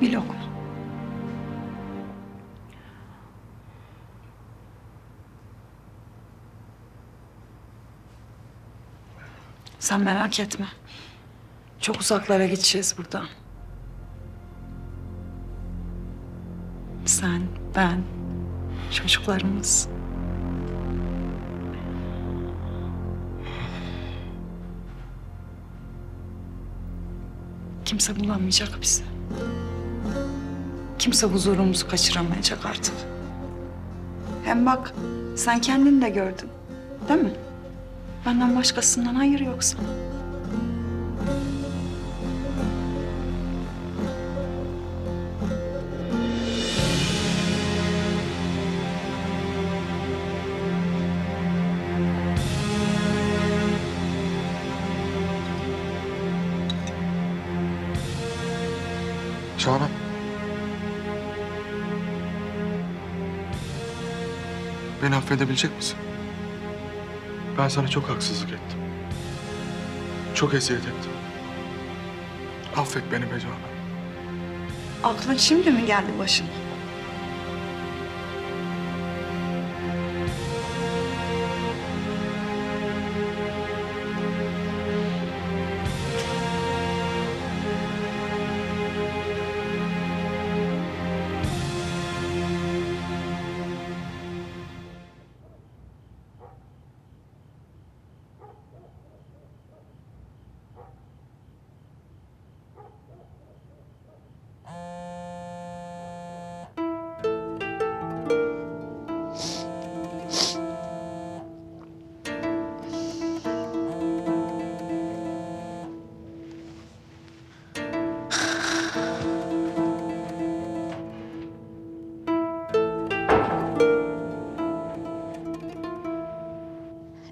Bir lokma. Sen merak etme. Çok uzaklara gideceğiz buradan. Sen, ben, çocuklarımız. Kimse bulamayacak bizi. Kimse huzurumuzu kaçıramayacak artık. Hem bak sen kendin de gördün. Değil mi? Benden başkasından hayır yok sana. Canan. Beni affedebilecek misin? Ben sana çok haksızlık ettim. Çok eziyet ettim. Affet beni be Canan. Aklın şimdi mi geldi başına?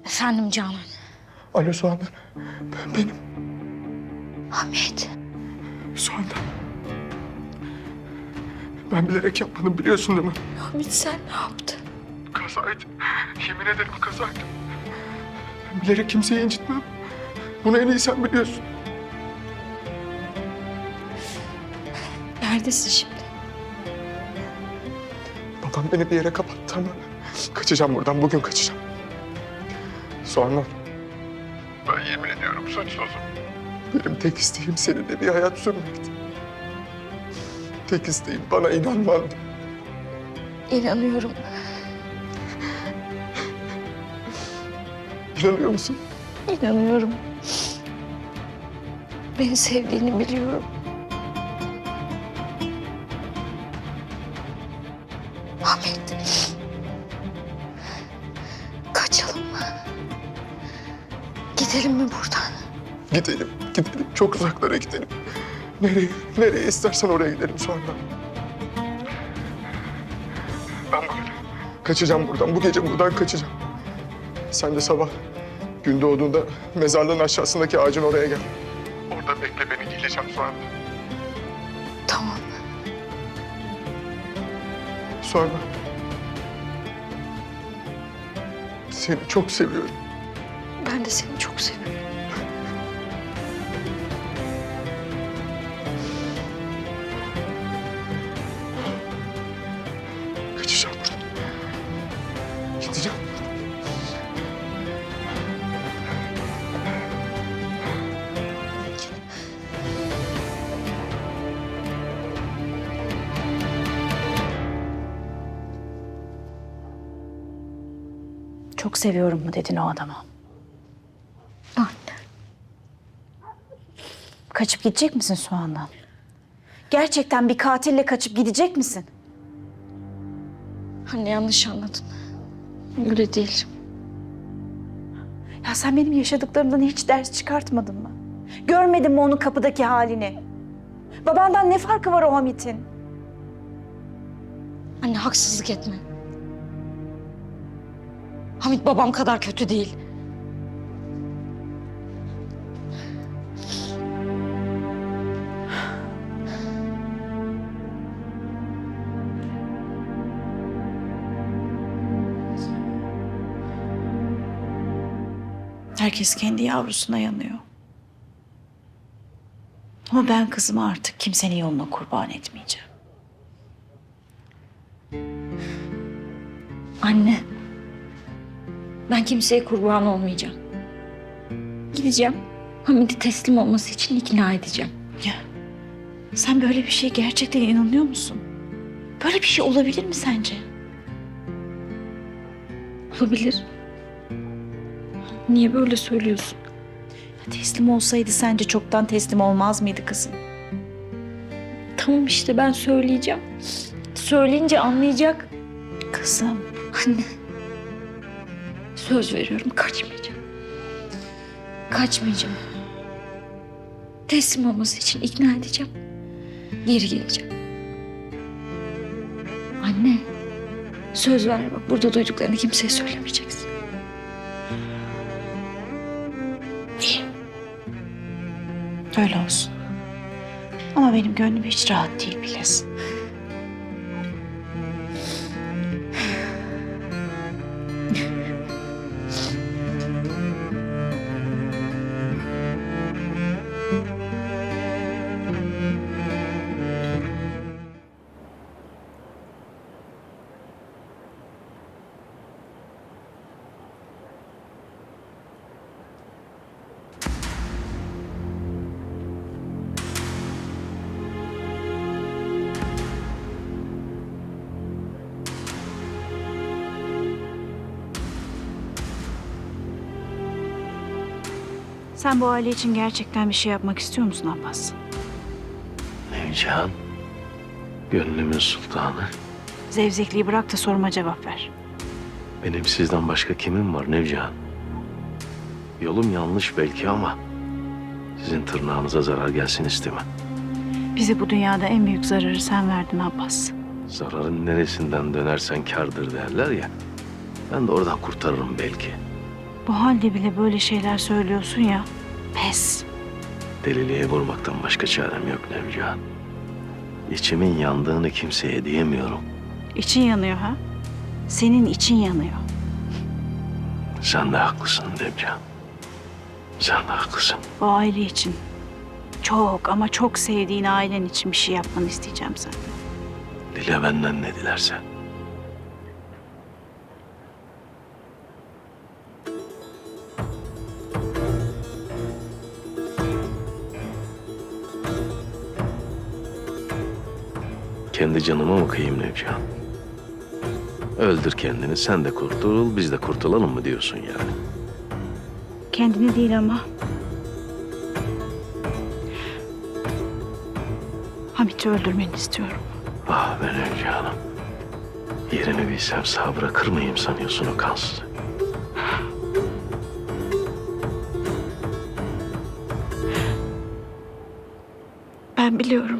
Efendim Canan. Alo Soğan'dan. Ben benim. Ahmet. Soğan'dan. Ben bilerek yapmadım biliyorsun değil mi? Ahmet sen ne yaptın? Kazaydı. Yemin ederim kazaydı. Ben bilerek kimseyi incitmem. Bunu en iyi sen biliyorsun. Neredesin şimdi? Babam beni bir yere kapattı ama kaçacağım buradan. Bugün kaçacağım. Soğanlar. Ben yemin ediyorum suçsuzum. Benim tek isteğim seninle bir hayat sürmekti. Tek isteğim bana inanmandı. İnanıyorum. İnanıyor musun? İnanıyorum. Beni sevdiğini biliyorum. Gidelim mi buradan? Gidelim, gidelim. Çok uzaklara gidelim. Nereye, nereye istersen oraya gidelim sonra. Ben bugün kaçacağım buradan. Bu gece buradan kaçacağım. Sen de sabah gün doğduğunda mezarlığın aşağısındaki ağacın oraya gel. Orada bekle beni. Geleceğim sonra. Tamam. Sonra. Seni çok seviyorum. Ben de seni çok seviyorum. Kaçacağım buradan. Gideceğim. Çok seviyorum mu dedin o adama? Kaçıp gidecek misin Soğan'dan? Gerçekten bir katille kaçıp gidecek misin? Anne yanlış anladın. Öyle değil. Ya sen benim yaşadıklarımdan hiç ders çıkartmadın mı? Görmedin mi onun kapıdaki halini? Babandan ne farkı var o Hamit'in? Anne haksızlık etme. Hamit babam kadar kötü değil. Herkes kendi yavrusuna yanıyor. Ama ben kızımı artık kimsenin yoluna kurban etmeyeceğim. Anne. Ben kimseye kurban olmayacağım. Gideceğim. Hamit'i teslim olması için ikna edeceğim. Ya sen böyle bir şeye gerçekten inanıyor musun? Böyle bir şey olabilir mi sence? Olabilir. Niye böyle söylüyorsun? Teslim olsaydı sence çoktan teslim olmaz mıydı kızım? Tamam işte ben söyleyeceğim. Söyleyince anlayacak. Kızım Anne. Söz veriyorum kaçmayacağım. Kaçmayacağım. Teslim olması için ikna edeceğim. Geri geleceğim. Anne. Söz ver bak burada duyduklarını kimseye söylemeyeceksin. Öyle olsun. Ama benim gönlüm hiç rahat değil bilesin. Sen bu aile için gerçekten bir şey yapmak istiyor musun Abbas? Nevcihan, gönlümün sultanı. Zevzekliği bırak da soruma cevap ver. Benim sizden başka kimim var Nevcihan? Yolum yanlış belki ama sizin tırnağınıza zarar gelsin istemem. Bize bu dünyada en büyük zararı sen verdin Abbas. Zararın neresinden dönersen kârdır derler ya. Ben de oradan kurtarırım belki. Bu halde bile böyle şeyler söylüyorsun ya. Pes. Deliliğe vurmaktan başka çarem yok Nevcihan. İçimin yandığını kimseye diyemiyorum. İçin yanıyor ha? Senin için yanıyor. Sen de haklısın Nevcihan. Sen de haklısın. Bu aile için. Çok ama çok sevdiğin ailen için bir şey yapmanı isteyeceğim senden. Dile benden ne dilersen. Kendi canıma mı kıyayım Nevcihan? Öldür kendini, sen de kurtul, biz de kurtulalım mı diyorsun yani? Kendini değil ama. Hamit'i öldürmeni istiyorum. Ah be Nevcihan'ım. Yerini bilsem sağ bırakır mıyım sanıyorsun o kansızı? Ben biliyorum.